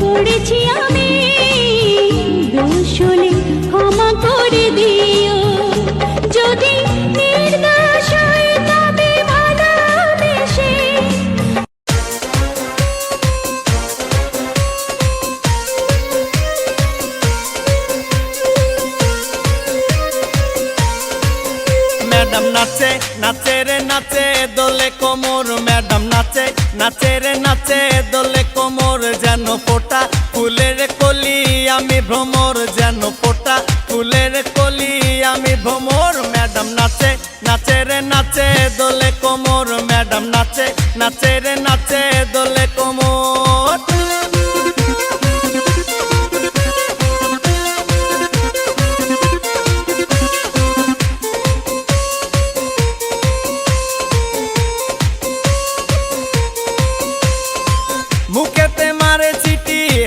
করেছি আমি। দোষ হলে ক্ষমা করে দিও। যদি নাচে নাচে রে নাচে, দোলে কোমর। ম্যাডাম নাচে নাচে রে নাচে, দোলে ফোটা, ফুলের কলি আমি ভ্রমর যেন ফোটা, ফুলের কলি আমি ভ্রমর, ম্যাডাম নাচে নাচে রে নাচে, দোলে কোমর, ম্যাডাম নাচে নাচে রে নাচে, দোলে কোমর। মুখেতে মারে চিটি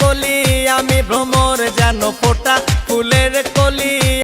কলি আমি ভ্রমর যেন ফোটা ফুলের কলি।